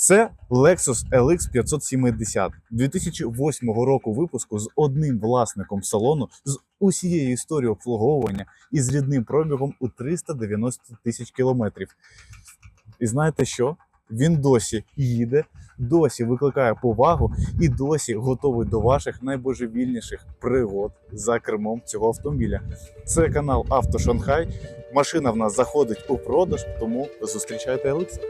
Це Lexus LX 570 2008 року випуску з одним власником салону, з усією історією обслуговування і з рідним пробігом у 390 тисяч кілометрів. І знаєте що? Він досі їде, досі викликає повагу і досі готовий до ваших найбожевільніших пригод за кермом цього автомобіля. Це канал Авто Шанхай. Машина в нас заходить у продаж, тому зустрічайте LX.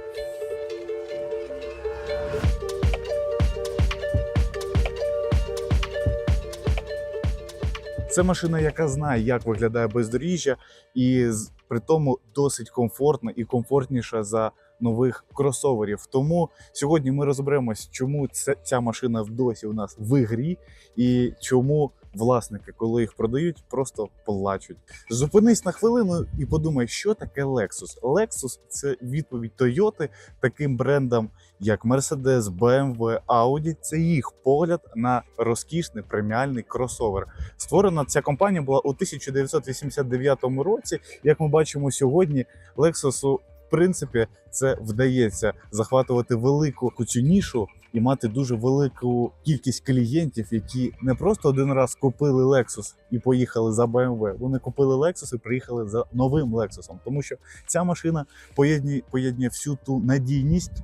Це машина, яка знає, як виглядає бездоріжжя, і при тому досить комфортна і комфортніша за нових кросоверів. Тому сьогодні ми розберемось, чому ця машина досі у нас в грі, і чому власники, коли їх продають, просто плачуть. Зупинись на хвилину і подумай, що таке Lexus. Lexus – це відповідь Toyota таким брендам, як Mercedes, BMW, Audi. Це їх погляд на розкішний преміальний кросовер. Створена ця компанія була у 1989 році. Як ми бачимо сьогодні, Lexus, в принципі, це вдається захватувати велику цю нішу і мати дуже велику кількість клієнтів, які не просто один раз купили Lexus і поїхали за BMW. Вони купили Lexus і приїхали за новим Lexus. Тому що ця машина поєднує, поєднує всю ту надійність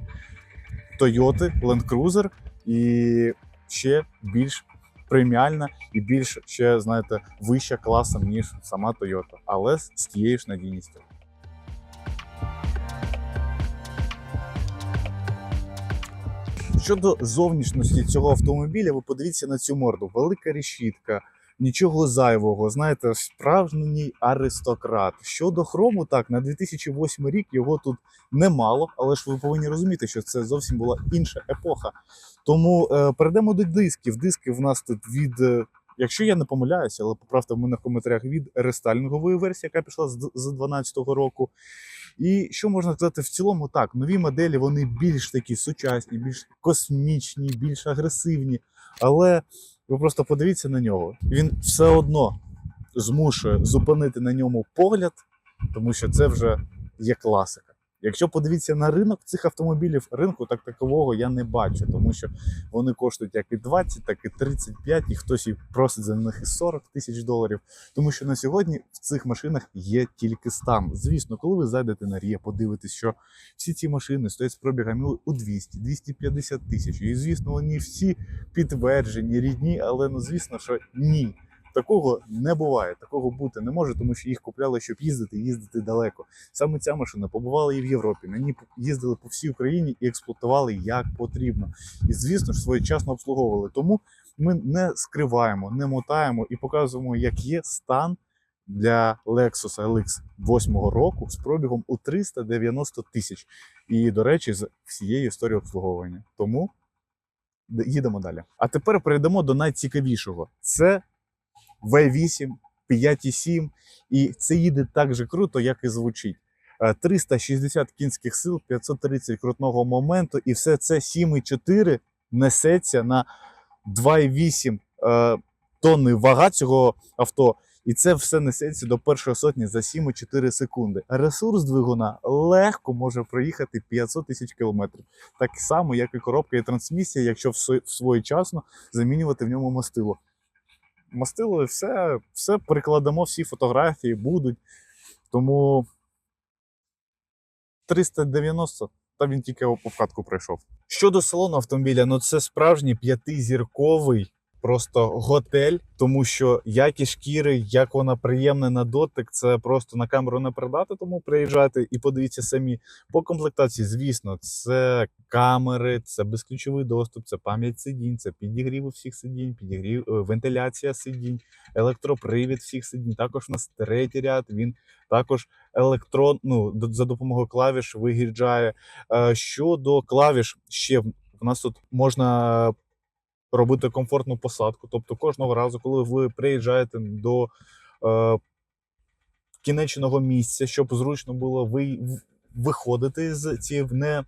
Toyota, Land Cruiser і ще більш преміальна і більш ще, знаєте, вища класом, ніж сама Toyota, але з тією ж надійністю. Щодо зовнішності цього автомобіля, ви подивіться на цю морду. Велика решітка, нічого зайвого. Знаєте, справжній аристократ. Щодо хрому, так, на 2008 рік його тут немало, але ж ви повинні розуміти, що це зовсім була інша епоха. Тому е, перейдемо до дисків. Диски в нас тут від. е, Якщо я не помиляюся, але поправте мене в коментарях від рестайлінгової версії, яка пішла з 2012 року. І що можна сказати в цілому, так, нові моделі вони більш такі сучасні, більш космічні, більш агресивні. Але ви просто подивіться на нього. Він все одно змушує зупинити на ньому погляд, тому що це вже є класика. Якщо подивитися на ринок цих автомобілів, ринку так такового я не бачу, тому що вони коштують як і 20, так і 35, і хтось і просить за них і 40 тисяч доларів. Тому що на сьогодні в цих машинах є тільки стан. Звісно, коли ви зайдете на Рія, подивитесь, що всі ці машини стоять з пробігами у 200-250 тисяч. І звісно, вони всі підтверджені, рідні, але ну звісно, що ні. Такого не буває, такого бути не може, тому що їх купляли, щоб їздити, їздити далеко. Саме ця машина побувала і в Європі. На ній їздили по всій Україні і експлуатували як потрібно. І звісно ж своєчасно обслуговували. Тому ми не скриваємо, не мотаємо і показуємо, як є стан для Lexus LX 8 року з пробігом у 390 тисяч. І, до речі, з всією історією обслуговування. Тому їдемо далі. А тепер перейдемо до найцікавішого: це V8, 5,7, і це їде так же круто, як і звучить. Е, 360 кінських сил, 530 крутного моменту, і все це 7,4 несеться на 2,8 е, тонни вага цього авто. І це все несеться до першої сотні за 7,4 секунди. Ресурс двигуна легко може проїхати 500 тисяч кілометрів. Так само, як і коробка і трансмісія, якщо своєчасно замінювати в ньому мастило. Мастило все, все прикладемо, всі фотографії будуть. Тому 390, та він тільки по вкатку пройшов. Щодо салону автомобіля, ну це справжній п'ятизірковий просто готель, тому що якість шкіри, як вона приємна на дотик, це просто на камеру не передати. Тому приїжджайте і подивіться самі. По комплектації, звісно, це камери, це безключовий доступ, це пам'ять сидінь, це підігрів всіх сидінь, підігрів, е, вентиляція сидінь, електропривід всіх сидінь. Також у нас третій ряд. Він також електрон, ну за допомогою клавіш виїжджає. Е, Щодо клавіш, ще в нас тут можна робити комфортну посадку. Тобто кожного разу, коли ви приїжджаєте до е, кінечного місця, щоб зручно було ви, виходити з цієї не,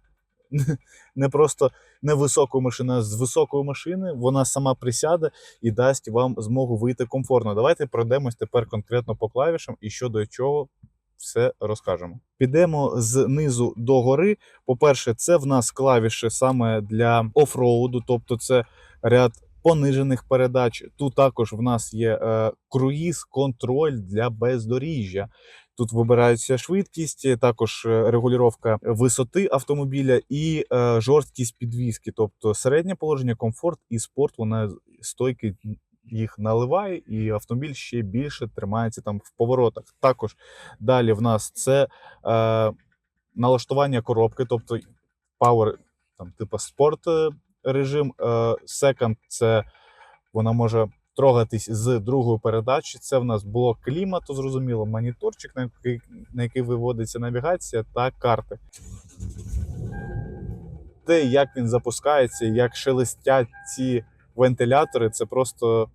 не просто невисокої машини, а з високої машини, вона сама присяде і дасть вам змогу вийти комфортно. Давайте пройдемось тепер конкретно по клавішам і що до чого все розкажемо. Підемо знизу до гори. По-перше, це в нас клавіші саме для офроуду, тобто це ряд понижених передач. Тут також в нас є е, круїз, контроль для бездоріжжя. Тут вибирається швидкість, е, також е, регулювання висоти автомобіля і е, жорсткість підвіски, тобто середнє положення, комфорт і спорт. Вона стойки їх наливає, і автомобіль ще більше тримається там в поворотах. Також далі в нас це е, налаштування коробки, тобто Power, там, типу спорт е, режим. Е, Second це вона може трогатись з другої передачі. Це в нас блок клімату, зрозуміло, моніторчик, на який, на який виводиться навігація та карти. Те, як він запускається, як шелестять ці вентилятори, це просто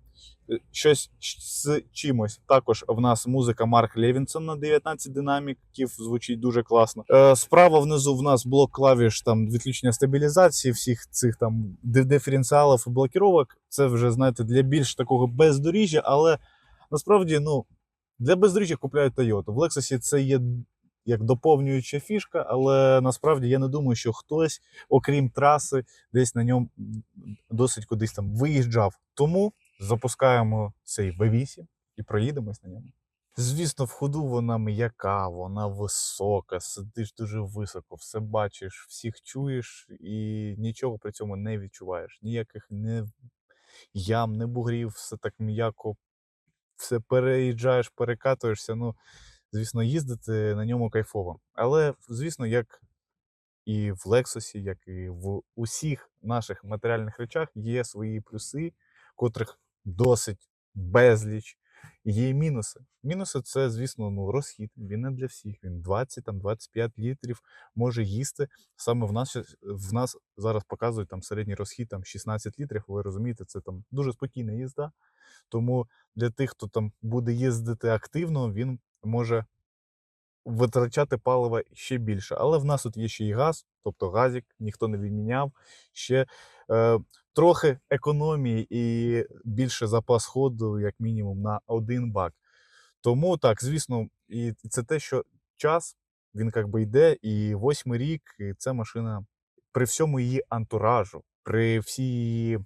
щось з чимось. Також в нас музика Марк Левінсон на 19 динаміків, звучить дуже класно. Е, справа внизу в нас блок клавіш там відключення стабілізації, всіх цих там диференціалів і блокіровок. Це вже знаєте для більш такого бездоріжжя, але насправді ну для бездоріжжя купляють Toyota. В Lexus це є як доповнююча фішка, але насправді я не думаю, що хтось, окрім траси, десь на ньому досить кудись там виїжджав. Тому запускаємо цей V8 і проїдемось на ньому. Звісно, в ходу вона м'яка, вона висока, сидиш дуже високо, все бачиш, всіх чуєш і нічого при цьому не відчуваєш. Ніяких не ям, не бугрів, все так м'яко, все переїжджаєш, перекатуєшся. Ну, звісно, їздити на ньому кайфово. Але, звісно, як і в Лексусі, як і в усіх наших матеріальних речах є свої плюси, котрих досить безліч. Є мінуси. Мінуси це, звісно, ну, розхід. Він не для всіх. Він 20-25 літрів може їсти. Саме в нас, в нас зараз показують там середній розхід там 16 літрів. Ви розумієте, це там дуже спокійна їзда. Тому для тих, хто там буде їздити активно, він може витрачати палива ще більше. Але в нас тут є ще і газ, тобто газик ніхто не відміняв. Ще е, трохи економії і більше запас ходу, як мінімум, на один бак. Тому так, звісно, і це те, що час він як би йде, і восьмий рік, і ця машина при всьому її антуражу, при всій її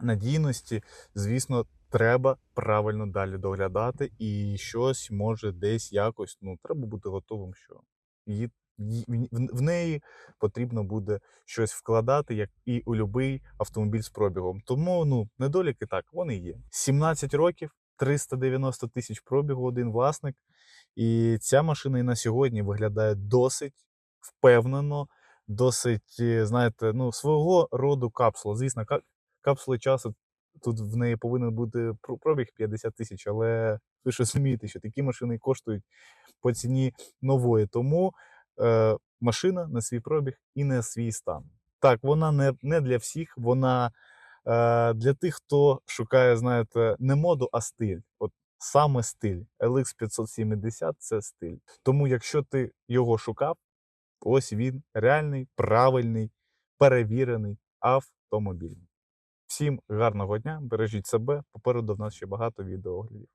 надійності, звісно, треба правильно далі доглядати, і щось може десь якось. Ну, треба бути готовим, що її, в неї потрібно буде щось вкладати, як і у будь-який автомобіль з пробігом. Тому ну, недоліки так, вони є. 17 років, 390 тисяч пробігу, один власник. І ця машина і на сьогодні виглядає досить впевнено, досить, е, знаєте, ну, свого роду капсула. Звісно, капсули часу тут в неї повинен бути пр- пробіг 50 тисяч, але ви ж розумієте, що такі машини коштують по ціні нової. Тому е, машина на свій пробіг і на свій стан. Так, вона не, не для всіх, вона е, для тих, хто шукає, знаєте, не моду, а стиль. От саме стиль. LX 570 це стиль. Тому, якщо ти його шукав, ось він реальний, правильний, перевірений автомобіль. Всім гарного дня, бережіть себе. Попереду в нас ще багато відеооглядів.